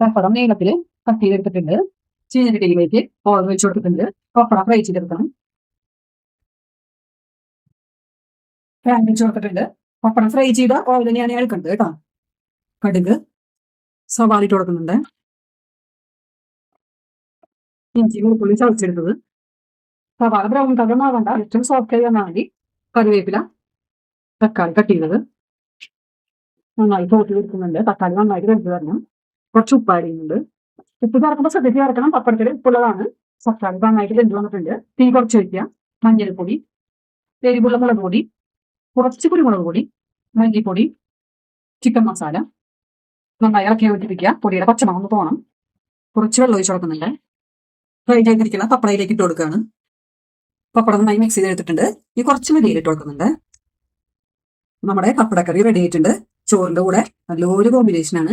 പപ്പടം നീളത്തിൽ കട്ട് ചെയ്തെടുത്തിട്ടുണ്ട് ചീനച്ചട്ടിയിലേക്ക് ഓയിൽ വെച്ച് കൊടുത്തിട്ടുണ്ട്. പപ്പടം ഫ്രൈ ചെയ്തെടുക്കണം. പാൻ വെച്ച് കൊടുത്തിട്ടുണ്ട്. പപ്പടം ഫ്രൈ ചെയ്ത ഓയിൽ ഞാൻ എടുക്കുന്നത് കേട്ടോ. കടുക് സവാള ഇട്ട് കൊടുക്കുന്നുണ്ട്. ഇഞ്ചി വെളുപ്പുള്ളി ചതച്ചെടുത്തത്. സവാള ബ്രൗൺ കളർ ആവണ്ട ഏറ്റവും സോഫ്റ്റ് ആയി വന്നാൽ മതി. കറിവേപ്പില തക്കാളി കട്ട് ചെയ്തത്. നന്നായി തോട്ടി കൊടുക്കുന്നുണ്ട്. തക്കാളി നന്നായിട്ട് കഴിച്ചു വരണം. കുറച്ച് ഉപ്പ് ആഡ് ചെയ്യുന്നുണ്ട്. ഉപ്പ് ചേർക്കുമ്പോൾ ശ്രദ്ധിച്ച് ചേർക്കണം പപ്പടത്തിൽ ഉപ്പുള്ളതാണ്. സക്കാളി നന്നായിട്ട് വെന്ത് വന്നിട്ടുണ്ട്. തീ കുറച്ച് വയ്ക്കുക മഞ്ഞൾപ്പൊടി എരിവുള്ള മുളക് പൊടി കുറച്ച് കുരുമുളക് പൊടി മല്ലിപ്പൊടി ചിക്കൻ മസാല. നന്നായി ഇറക്കി വെച്ചിരിക്കുക പൊടിയുടെ പച്ചമണം ഒന്ന് പോകണം. കുറച്ച് വെള്ളം ഒഴിച്ച് കൊടുക്കുന്നുണ്ട്. ഫ്രൈ ചെയ്തിരിക്കുന്ന പപ്പടയിലേക്ക് ഇട്ട് കൊടുക്കുകയാണ്. പപ്പടം നന്നായി മിക്സ് ചെയ്തെടുത്തിട്ടുണ്ട് ഈ കുറച്ച് മല്ലിയിൽ ഇട്ട് കൊടുക്കുന്നുണ്ട്. നമ്മുടെ പപ്പടക്കറി റെഡി ആയിട്ടുണ്ട്. ചോറിന്റെ കൂടെ നല്ലൊരു കോമ്പിനേഷൻ ആണ്.